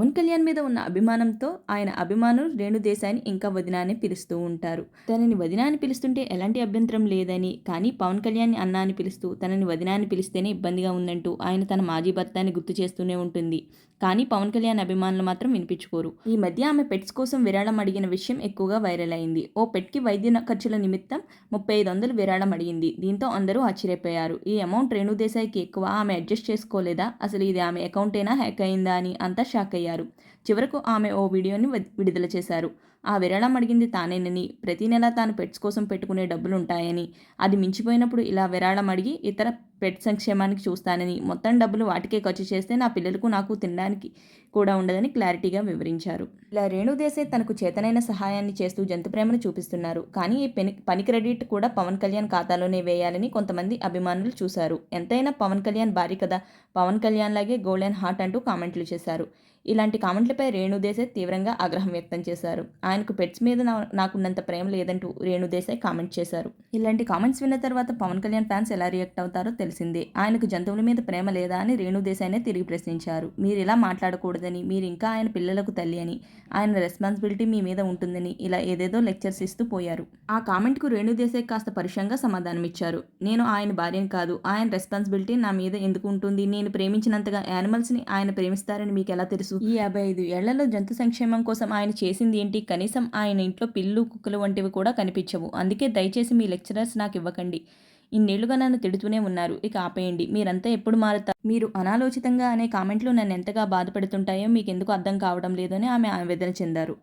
పవన్ కళ్యాణ్ మీద ఉన్న అభిమానంతో ఆయన అభిమానులు రేణు దేశాయిని ఇంకా వదిన అని పిలుస్తూ ఉంటారు. తనని వదిన అని పిలుస్తుంటే ఎలాంటి అభ్యంతరం లేదని కానీ పవన్ కళ్యాణ్ అన్న అని పిలుస్తూ తనని వదిన అని పిలిస్తేనే ఇబ్బందిగా ఉందంటూ ఆయన తన మాజీ భర్తని గుర్తు చేస్తూనే ఉంటుంది. కానీ పవన్ కళ్యాణ్ అభిమానులు మాత్రం వినిపించుకోరు. ఈ మధ్య ఆమె పెట్స్ కోసం విరాళం అడిగిన విషయం ఎక్కువగా వైరల్ అయింది. ఓ పెట్కి వైద్య ఖర్చుల నిమిత్తం ముప్పై ఐదు వందలు విరాళం అడిగింది. దీంతో అందరూ ఆశ్చర్యపోయారు. ఈ అమౌంట్ రేణుదేశాయికి ఎక్కువ ఆమె అడ్జస్ట్ చేసుకోలేదా? అసలు ఇది ఆమె అకౌంటేనా? హ్యాక్ అయిందా అని అంతా షాక్ అయ్యారు. చివరకు ఆమె ఓ వీడియోని విడుదల చేశారు. ఆ విరాళం అడిగింది తానేనని. ప్రతి నెల తాను పెట్స్ కోసం పెట్టుకునే డబ్బులు ఉంటాయని అది మించిపోయినప్పుడు ఇలా విరాళం అడిగి ఇతర పెట్ సంక్షేమానికి చూస్తానని. మొత్తం డబ్బులు వాటికే ఖర్చు చేస్తే నా పిల్లలకు నాకు తినడానికి కూడా ఉండదని క్లారిటీగా వివరించారు. ఇలా రేణు తనకు చేతనైన సహాయాన్ని చేస్తూ జంతు ప్రేమను చూపిస్తున్నారు. కానీ ఈ పని పని క్రెడిట్ కూడా పవన్ కళ్యాణ్ ఖాతాలోనే వేయాలని కొంతమంది అభిమానులు చూశారు. ఎంతైనా పవన్ కళ్యాణ్ భారీ కదా. పవన్ కళ్యాణ్ లాగే గోల్డెన్ హార్ట్ అంటూ కామెంట్లు చేశారు. ఇలాంటి కామెంట్లపై రేణు తీవ్రంగా ఆగ్రహం వ్యక్తం చేశారు. ఆయనకు పెట్స్ మీద నాకున్నంత ప్రేమ లేదంటూ రేణుదేశాయ్ కామెంట్ చేశారు. ఇలాంటి కామెంట్స్ విన్న తర్వాత పవన్ కళ్యాణ్ ఫ్యాన్స్ ఎలా రియాక్ట్ అవుతారో తెలిసిందే. ఆయనకు జంతువుల మీద ప్రేమ లేదా అని రేణుదేశాయ్నే తిరిగి ప్రశ్నించారు. మీరు ఇలా మాట్లాడకూడదని మీరు ఇంకా ఆయన పిల్లలకు తల్లి అని ఆయన రెస్పాన్సిబిలిటీ మీ మీద ఉంటుందని ఇలా ఏదేదో లెక్చర్స్ ఇస్తూ పోయారు. ఆ కామెంట్కు రేణుదేశాయ్ కాస్త పరుషంగా సమాధానమిచ్చారు నేను ఆయన భార్యని కాదు ఆయన రెస్పాన్సిబిలిటీ నా మీద ఎందుకు ఉంటుంది? నేను ప్రేమించినంతగా యానిమల్స్ని ఆయన ప్రేమిస్తారని మీకు ఎలా తెలుసు? ఈ యాభై ఐదు ఏళ్ళలో జంతు సంక్షేమం కోసం ఆయన చేసింది ఏంటి? కనీసం ఆయన ఇంట్లో పిల్లు కుక్కలు వంటివి కూడా కనిపించవు. అందుకే దయచేసి మీ లెక్చరర్స్ నాకు ఇవ్వకండి. ఇన్నేళ్ళుగా నన్ను తిడుతూనే ఉన్నారు. ఇక ఆపేయండి. మీరంతా ఎప్పుడు మారుతారు? మీరు అనాలోచితంగా అనే కామెంట్లు నన్ను ఎంతగా బాధపెడుతుంటాయో మీకు ఎందుకు అర్థం కావడం లేదని ఆమె ఆవేదన చెందారు.